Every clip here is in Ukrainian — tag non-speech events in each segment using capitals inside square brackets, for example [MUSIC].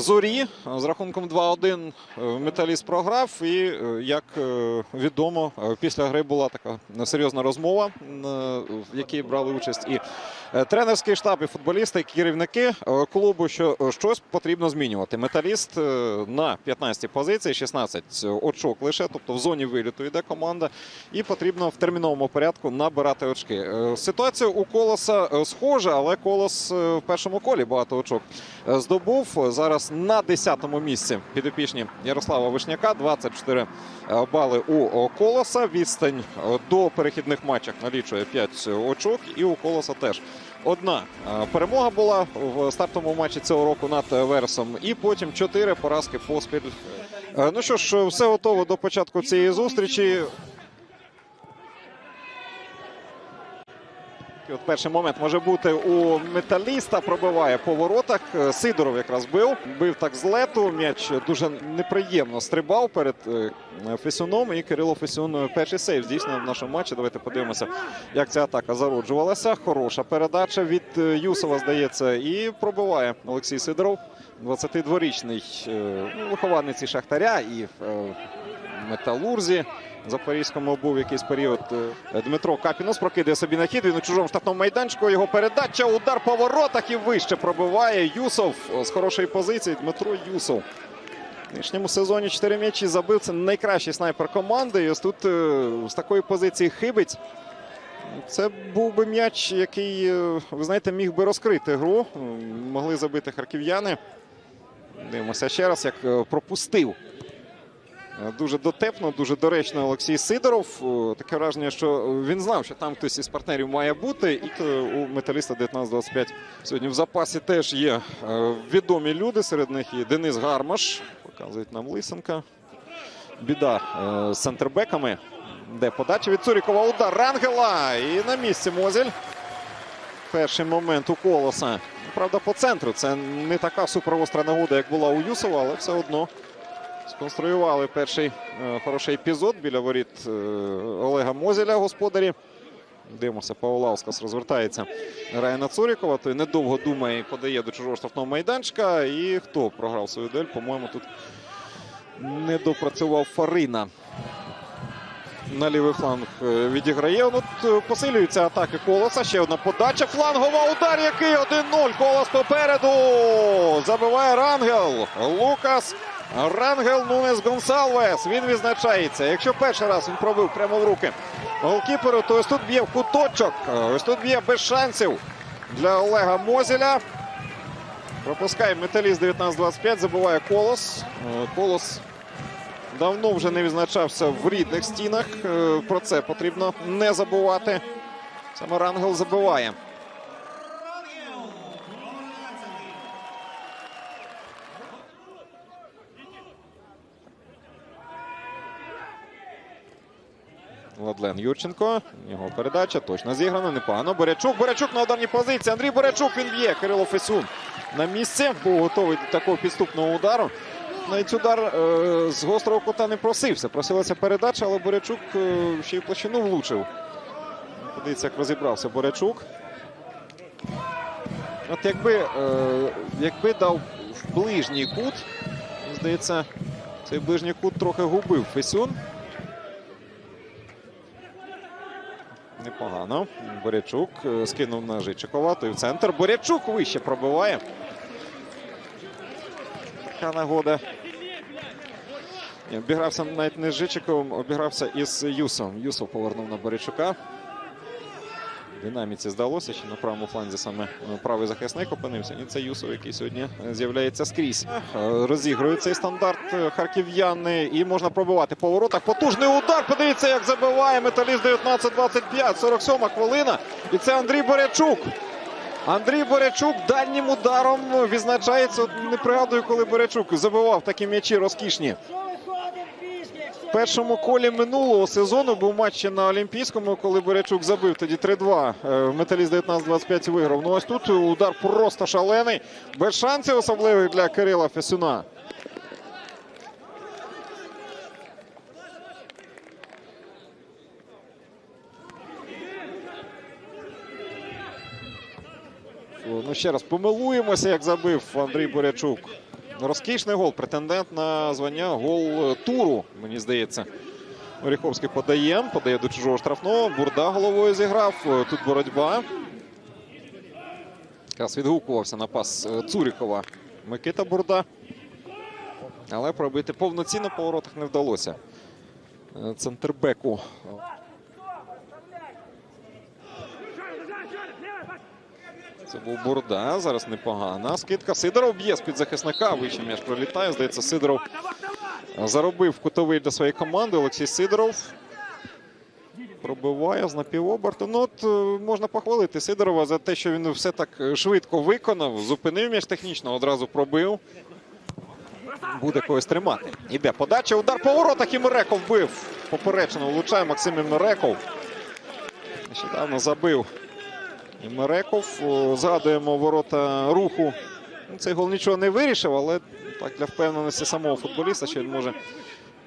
Зорі з рахунком 2-1 е, металіст програв. І е, як е, відомо, після гри була така серйозна розмова, в якій брали участь і тренерський штаб, і футболісти, і керівники клубу, що щось потрібно змінювати. Металіст на 15-й позиції, 16 очок лише, тобто в зоні виліту йде команда, і потрібно в терміновому порядку набирати очки. Ситуація у колоса схожа, але колос в першому колі багато очок здобув. Зараз на 10-му місці підопічні Ярослава Вишняка. 24 е, бали у колоса. Відстань е, до перехідних матчів налічує 5 очок. І у колоса теж одна е, перемога була в стартовому матчі цього року над е, Вересом. І потім 4 поразки поспіль. Е, Ну що ж, все готово до початку цієї зустрічі. І От перший момент може бути у металіста. Пробиває по воротах. Е, Сидоров якраз бив. Бив так з лету. М'яч дуже неприємно стрибав перед е, Фесюном. І Кирило Фесюн е, перший сейв здійснив в нашому матчі. Давайте подивимося, як ця атака зароджувалася. Хороша передача від Юсова, здається, і пробиває Олексій Сидоров. 22-річний е, ну, вихованець і Шахтаря і Металурзі. Запорізькому був якийсь період. Е, Дмитро Капінос прокидає собі на хід. Він у чужому штрафному майданчику. Його передача, удар по воротах і вище пробиває. Юсов з хорошої позиції. Дмитро Юсов. В нинішньому сезоні 4 м'ячі забив. Це найкращий снайпер команди. І ось тут е, з такої позиції хибить. Це був би м'яч, який, е, ви знаєте, міг би розкрити гру. Могли забити харків'яни. Дивимося ще раз, як е, пропустив. Е, Дуже дотепно, дуже доречно Олексій Сидоров. Е, Таке враження, що він знав, що там хтось із партнерів має бути. І у металіста 19-25 сьогодні в запасі теж є е, відомі люди. Серед них і Денис Гармаш. Показують нам Лисенка. Біда з центрбеками. Де подача від Цурікова. Удар Рангела. І на місці Мозель. Перший момент у колоса. Правда, по центру. Це не така суперостра нагода, як була у Юсова, але все одно. Сконструювали перший е, хороший епізод біля воріт е, Олега Мозеля, господарі. Дивимося, Павлаускас розвертається. Грає на Цурікова. Той недовго думає і подає до чужого штрафного майданчика. І хто програв свою дель? По-моєму, тут не допрацював Фарина. На лівий фланг е, відіграє. Ну, От е, посилюються атаки колоса. Ще одна подача. Флангова удар, який 1-0. Колос попереду. Забиває Рангел. Лукас. Рангел Нунес Гонсалвес. Він відзначається. Якщо перший раз він пробив прямо в руки голкіперу, то ось тут б'є в куточок. Ось тут б'є без шансів для Олега Мозеля. Пропускає металіст 19-25. Забиває колос. Е, Колос давно вже не відзначався в рідних стінах. Е, Про це потрібно не забувати. Саме Рангел забиває. Владлен Юрченко. Його передача точно зіграна. Непогано. Борячук. Борячук на ударній позиції. Андрій Борячук він б'є. Кирило Фесюн на місці. Був готовий до такого підступного удару. Навіть удар е, з гострого кута не просився. Просилася передача, але Борячук е, ще й площину влучив. Подивіться, як розібрався Борячук. От якби, е, якби дав в ближній кут, здається, цей ближній кут трохи губив Фесюн. Непогано. Борячук е, скинув на Жичикова. Той в центр. Борячук вище пробиває. Така нагода. Обігрався навіть не з Жичиковим, обігрався із Юсом. Юсов повернув на Борячука. Динаміці здалося, що на правому фланзі саме е, правий захисник опинився. І це Юсов, який сьогодні е, з'являється скрізь. Е, Розігрують цей стандарт харків'яни. І можна пробивати по воротах. Потужний удар. Подивіться, як забиває металіст 19-25. 47 хвилина. І це Андрій Борячук. Андрій Борячук дальнім ударом відзначається. Не пригадую, коли Борячук забивав такі м'ячі розкішні. Першому колі минулого сезону був матч на Олімпійському, коли Борячук забив тоді 3-2. Е, Металіст 19-25 виграв. Ну ось тут удар просто шалений. Без шансів особливих для Кирила Фесюна. ще раз помилуємося, як забив Андрій Борячук. Розкішний гол, претендент на звання гол е, туру, мені здається. Оріховський подає, подає до чужого штрафного. Бурда головою зіграв. Е, Тут боротьба. Якраз відгукувався на пас е, Цурікова Микита Бурда. Але пробити повноцінно по воротах не вдалося. Центрбеку. Це був Бурда. Зараз непогана. Скидка. Сидоров б'є з-під захисника. Вище м'яч пролітає. Здається, Сидоров заробив кутовий для своєї команди. Олексій Сидоров. Пробиває з напівоберту. Ну, от е, можна похвалити Сидорова за те, що він все так е, швидко виконав. Зупинив м'яч технічно, одразу пробив. Буде когось тримати. Іде подача. Удар по воротах. І Мереков бив. Поперечено влучає Максим Мереков. Нещодавно забив. І Мереков. Згадуємо ворота руху. Ну, Цей гол нічого не вирішив, але так для впевненості самого футболіста, що він може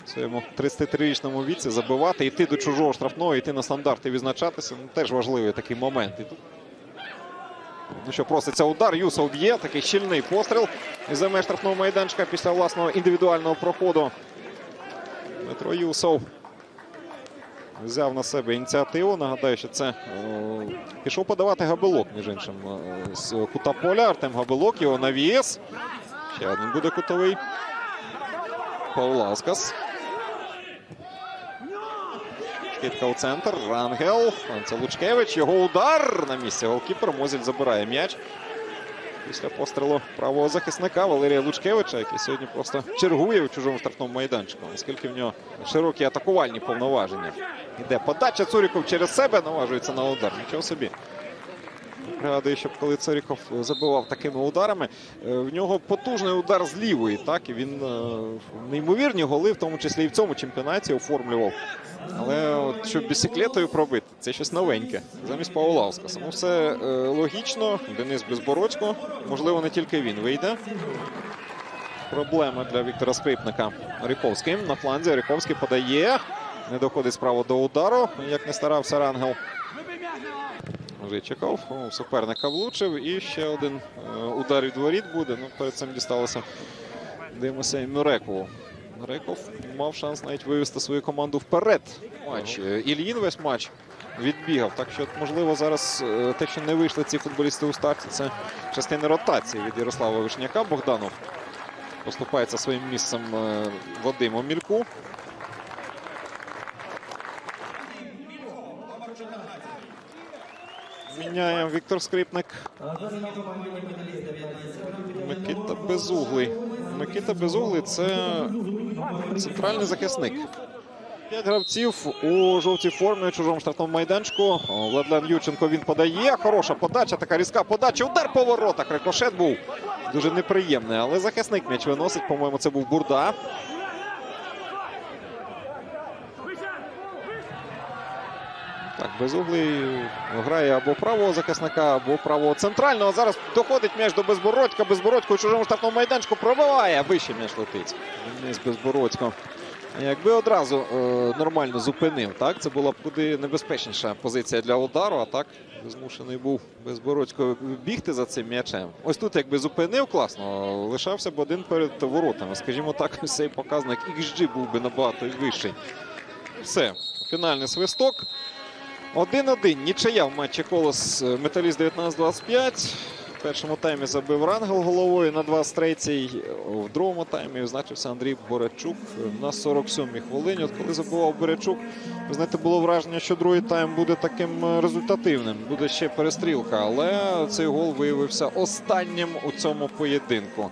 в своєму 33-річному віці забивати, йти до чужого штрафного, йти на стандарти, відзначатися. Ну, теж важливий такий момент. Ну що, проситься удар. Юсов б'є. Такий щільний постріл із меж штрафного майданчика після власного індивідуального проходу. Дмитро Юсов взяв на себе ініціативу. Нагадаю, що це е, пішов подавати Габелок, між іншим, е, з кута поля. Артем Габелок, його навіс. Ще один буде кутовий. Паулаускас. Скидка у центр. Рангел. Це Лучкевич. Його удар на місці. Голкіпер. Мозіль забирає м'яч. Після пострілу правого захисника Валерія Лучкевича, який сьогодні просто чергує у чужому штрафному майданчику, оскільки в нього широкі атакувальні повноваження. Іде подача Цуріков через себе наважується на удар. Нічого собі. Пригадую, що коли Цуріков забивав такими ударами, е, в нього потужний удар з лівої. Так, і він е, неймовірні голи, в тому числі і в цьому чемпіонаті, оформлював. Але от, щоб бісіклетою пробити, це щось новеньке. Замість Паулаускаса. Ну, все е, логічно. Денис Безбородько. Можливо, не тільки він вийде. Проблема для Віктора Скрипника. Ріховський на фланзі. Ріховський подає. Не доходить справа до удару. Як не старався Рангел. Жичиков у суперника влучив. І ще один е, удар від воріт буде. Ну, перед цим дісталося. Дивимося Мюрекову. Мюреков мав шанс навіть вивести свою команду вперед. Матч. Е, Ільїн весь матч відбігав. Так що, можливо, зараз е, те, що не вийшли ці футболісти у старті, це частина ротації від Ярослава Вишняка. Богданов поступається своїм місцем Вадиму Мільку. Міняє Віктор Скрипник. Микита Безуглий. Микита Безуглий це центральний захисник. П'ять гравців у жовтій формі у чужому штрафному майданчику. Владлен Юченко він подає. Хороша подача, така різка подача. Удар по воротах. Рикошет був дуже неприємний. Але захисник м'яч виносить. По-моєму, це був Бурда. Безуглий грає або правого захисника, або правого центрального. Зараз доходить м'яч до Безбородька. Безбородько у чужому штрафному майданчику пробиває. Вище м'яч летить. Вниз Безбородько. Якби одразу е, нормально зупинив, так це була б куди небезпечніша позиція для удару. А так змушений був Безбородько бігти за цим м'ячем. Ось тут, якби зупинив класно, лишався б один перед воротами. Скажімо так, [LAUGHS] цей показник XG був би набагато вищий. Все, фінальний свисток. 1-1. Нічия в матчі колос е, Металіст 19-25. В першому таймі забив Рангел головою на 23-й. В другому таймі відзначився Андрій Борячук на 47-й хвилині. От коли забивав Борячук, ви знаєте, було враження, що другий тайм буде таким е, результативним. Буде ще перестрілка. Але цей гол виявився останнім у цьому поєдинку.